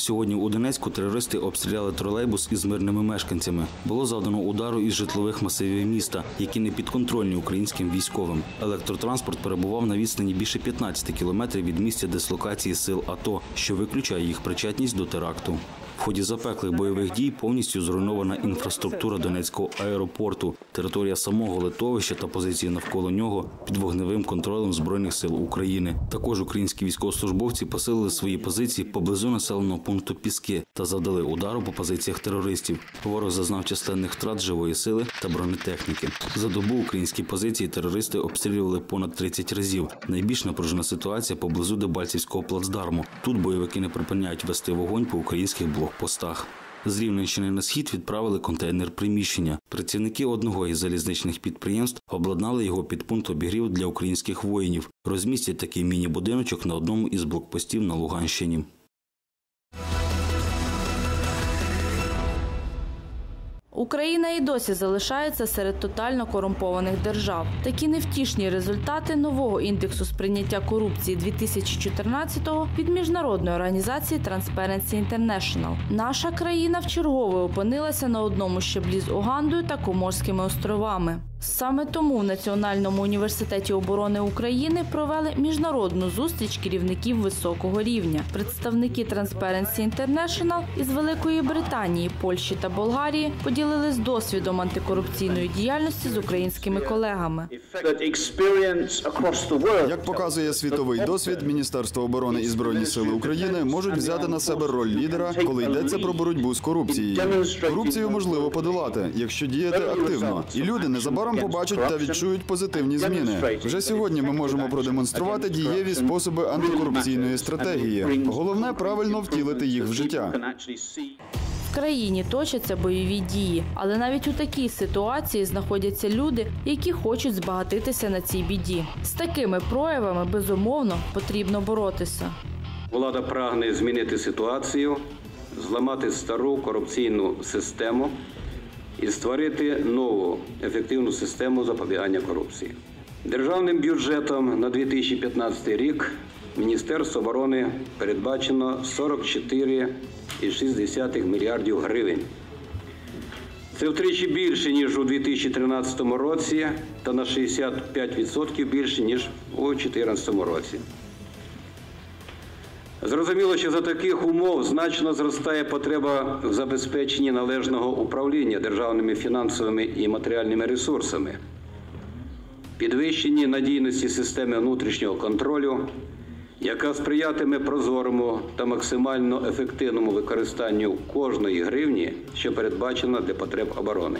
Сьогодні у Донецьку терористи обстріляли тролейбус із мирними мешканцями. Було завдано удару із житлових масивів міста, які не підконтрольні українським військовим. Електротранспорт перебував на відстані більше 15 кілометрів від місця дислокації сил АТО, що виключає їх причетність до теракту. В ході запеклих бойових дій повністю зруйнована інфраструктура Донецького аеропорту, територія самого литовища та позиції навколо нього під вогневим контролем збройних сил України. Також українські військовослужбовці посилили свої позиції поблизу населеного пункту Піски та завдали удару по позиціях терористів. Ворог зазнав численних втрат живої сили та бронетехніки. За добу українські позиції терористи обстрілювали понад 30 разів. Найбільш напружена ситуація поблизу Дебальцівського плацдарму. Тут бойовики не припиняють вести вогонь по українських блокпостах. З Рівненщини на схід відправили контейнер приміщення. Працівники одного із залізничних підприємств обладнали його під пункт обігрів для українських воїнів. Розмістять такий міні-будиночок на одному із блокпостів на Луганщині. Україна і досі залишається серед тотально корумпованих держав. Такі невтішні результати нового індексу сприйняття корупції 2014-го від міжнародної організації Transparency International. Наша країна вчергове опинилася на одному щаблі з Угандою та Коморськими островами. Саме тому в Національному університеті оборони України провели міжнародну зустріч керівників високого рівня. Представники Transparency International із Великої Британії, Польщі та Болгарії поділились досвідом антикорупційної діяльності з українськими колегами. Як показує світовий досвід, Міністерство оборони і збройні сили України можуть взяти на себе роль лідера, коли йдеться про боротьбу з корупцією. Корупцію можливо подолати, якщо діяти активно, і люди незабаром побачать та відчують позитивні зміни. Вже сьогодні ми можемо продемонструвати дієві способи антикорупційної стратегії. Головне правильно втілити їх в життя. В країні точаться бойові дії, але навіть у такій ситуації знаходяться люди, які хочуть збагатитися на цій біді. З такими проявами безумовно потрібно боротися. Влада прагне змінити ситуацію, зламати стару корупційну систему і створити нову ефективну систему запобігання корупції. Державним бюджетом на 2015 рік Міністерство оборони передбачено 44,6 мільярдів гривень. Це втричі більше, ніж у 2013 році, та на 65% більше, ніж у 2014 році. Зрозуміло, що за таких умов значно зростає потреба в забезпеченні належного управління державними фінансовими і матеріальними ресурсами, підвищенні надійності системи внутрішнього контролю, яка сприятиме прозорому та максимально ефективному використанню кожної гривні, що передбачена для потреб оборони.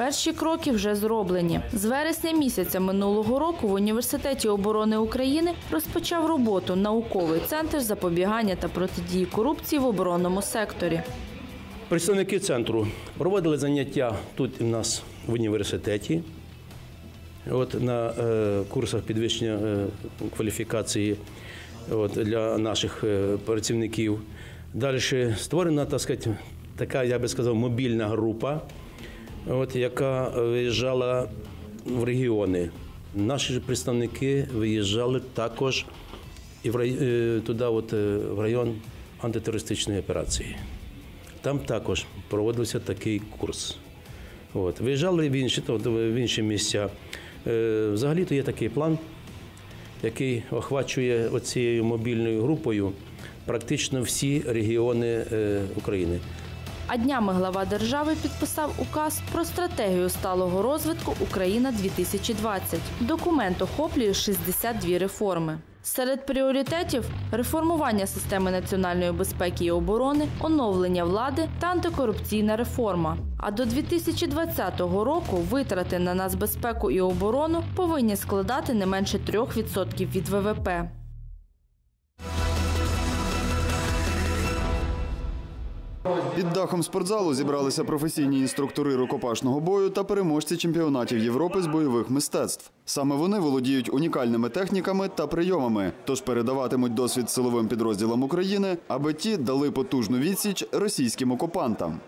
Перші кроки вже зроблені. З вересня місяця минулого року в університеті оборони України розпочав роботу науковий центр запобігання та протидії корупції в оборонному секторі. Представники центру проводили заняття тут у нас в університеті, от на е, курсах підвищення е, кваліфікації от, для наших е, працівників. Далі створена, так сказати, така, я би сказав, мобільна група, от, яка виїжджала в регіони. Наші представники виїжджали також і в рай... е, туди, от, е, в район антитерористичної операції. Там також проводився такий курс. От. Виїжджали в інші, тобто в інші місця. Е, Взагалі-то є такий план, який охвачує оцією мобільною групою практично всі регіони України. А днями глава держави підписав указ про стратегію сталого розвитку Україна 2020. Документ охоплює 62 реформи. Серед пріоритетів реформування системи національної безпеки і оборони, оновлення влади та антикорупційна реформа. А до 2020 року витрати на нацбезпеку і оборону повинні складати не менше 3% від ВВП. Під дахом спортзалу зібралися професійні інструктори рукопашного бою та переможці чемпіонатів Європи з бойових мистецтв. Саме вони володіють унікальними техніками та прийомами, тож передаватимуть досвід силовим підрозділам України, аби ті дали потужну відсіч російським окупантам.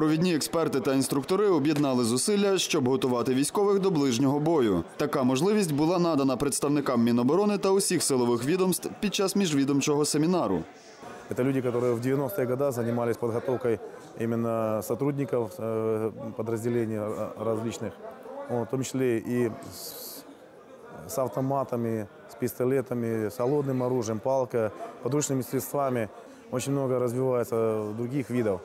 Провідні експерти та інструктори об'єднали зусилля, щоб готувати військових до ближнього бою. Така можливість була надана представникам Міноборони та усіх силових відомств під час міжвідомчого семінару. Это люди, которые в 90-е годы занимались подготовкой именно сотрудников э, подразделений э, различных, вот, в том числе и с, с автоматами, с пистолетами, с холодным оружием, палкой, подручными средствами. Очень много развивается других видов,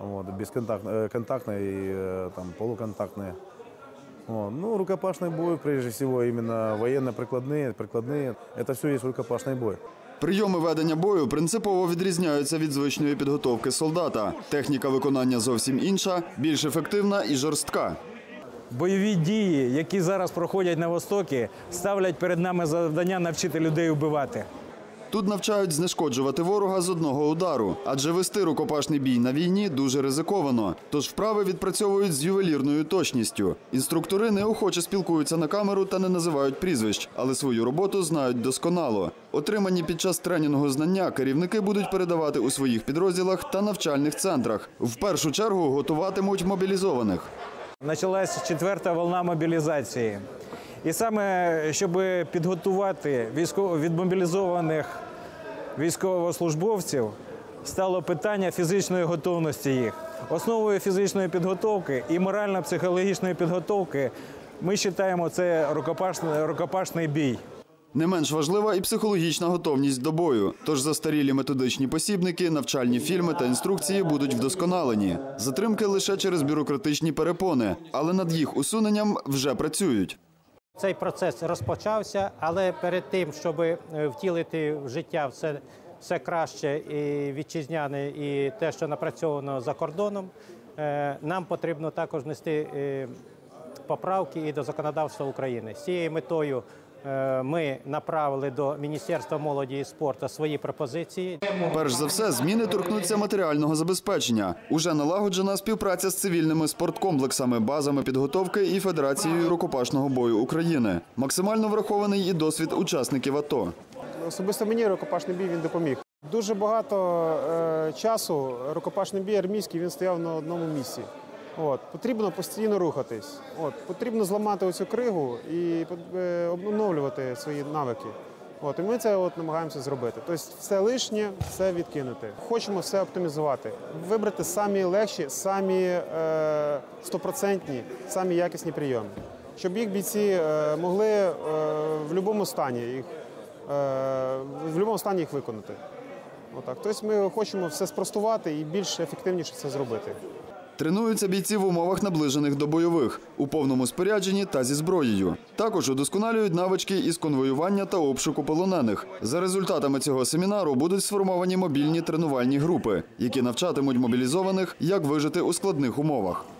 вот, бесконтакт- э, контактные и э, там, полуконтактные. Вот. Ну, рукопашный бой, прежде всего, именно военно-прикладные, прикладные, это все есть рукопашный бой. Прийоми ведення бою принципово відрізняються від звичної підготовки солдата. Техніка виконання зовсім інша, більш ефективна і жорстка. Бойові дії, які зараз проходять на Востокі, ставлять перед нами завдання навчити людей вбивати. Тут навчають знешкоджувати ворога з одного удару, адже вести рукопашний бій на війні дуже ризиковано. Тож вправи відпрацьовують з ювелірною точністю. Інструктори неохоче спілкуються на камеру та не називають прізвищ, але свою роботу знають досконало. Отримані під час тренінгу знання керівники будуть передавати у своїх підрозділах та навчальних центрах. В першу чергу готуватимуть мобілізованих. Почалась четверта волна мобілізації. І саме щоб підготувати військово відмобілізованих військовослужбовців, стало питання фізичної готовності їх. Основою фізичної підготовки і морально-психологічної підготовки ми вважаємо це рукопашний, рукопашний бій. Не менш важлива і психологічна готовність до бою. Тож застарілі методичні посібники, навчальні фільми та інструкції будуть вдосконалені. Затримки лише через бюрократичні перепони, але над їх усуненням вже працюють. Цей процес розпочався, але перед тим, щоб е, втілити в життя все, все краще і вітчизняне, і те, що напрацьовано за кордоном, е, нам потрібно також внести е, поправки і до законодавства України. З цією метою ми направили до Міністерства молоді і спорту свої пропозиції. Перш за все, зміни торкнуться матеріального забезпечення. Уже налагоджена співпраця з цивільними спорткомплексами, базами підготовки і Федерацією рукопашного бою України. Максимально врахований і досвід учасників АТО. Особисто мені рукопашний бій він допоміг. Дуже багато е, часу рукопашний бій армійський він стояв на одному місці. От, потрібно постійно рухатись. От, потрібно зламати оцю кригу і е, обновлювати свої навики. От, і ми це от намагаємося зробити. Тобто все лишнє, все відкинути. Хочемо все оптимізувати, вибрати самі легші, самі е, стопроцентні, самі якісні прийоми, щоб їх бійці е, могли е, в будь-якому стані їх е, в будь-якому стані їх виконати. Отак. Тобто ми хочемо все спростувати і більш ефективніше це зробити. Тренуються бійці в умовах наближених до бойових у повному спорядженні та зі зброєю. Також удосконалюють навички із конвоювання та обшуку полонених. За результатами цього семінару будуть сформовані мобільні тренувальні групи, які навчатимуть мобілізованих, як вижити у складних умовах. –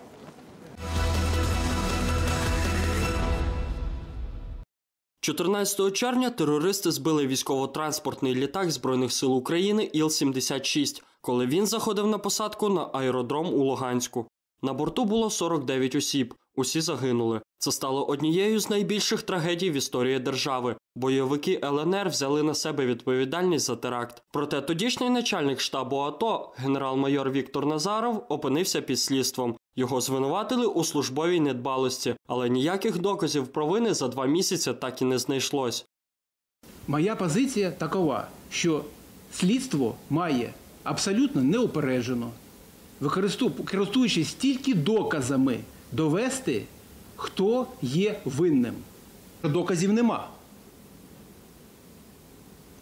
14 червня терористи збили військово-транспортний літак Збройних сил України Іл-76, коли він заходив на посадку на аеродром у Луганську. На борту було 49 осіб. Усі загинули. Це стало однією з найбільших трагедій в історії держави. Бойовики ЛНР взяли на себе відповідальність за теракт. Проте тодішній начальник штабу АТО, генерал-майор Віктор Назаров, опинився під слідством. Його звинуватили у службовій недбалості, але ніяких доказів провини за два місяці так і не знайшлось. Моя позиція такова, що слідство має абсолютно неупереджено, користуючись тільки доказами, довести, хто є винним. Доказів нема.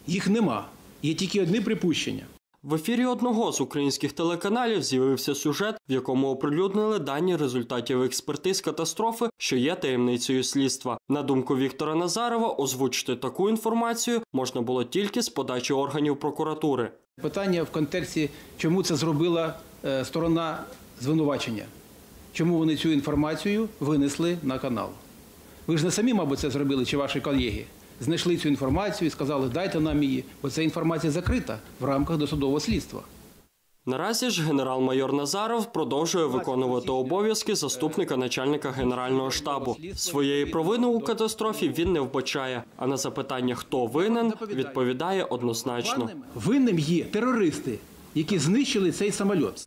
Їх нема. Є тільки одне припущення. В ефірі одного з українських телеканалів з'явився сюжет, в якому оприлюднили дані результатів експертиз катастрофи, що є таємницею слідства. На думку Віктора Назарова, озвучити таку інформацію можна було тільки з подачі органів прокуратури. Питання в контексті, чому це зробила е, сторона звинувачення. Чому вони цю інформацію винесли на канал? Ви ж не самі, мабуть, це зробили, чи ваші колеги. Знайшли цю інформацію і сказали, дайте нам її, бо ця інформація закрита в рамках досудового слідства. Наразі ж генерал-майор Назаров продовжує виконувати обов'язки заступника начальника генерального штабу. Своєї провини у катастрофі він не вбачає. А на запитання, хто винен, відповідає однозначно. Винним є терористи, які знищили цей самоліт.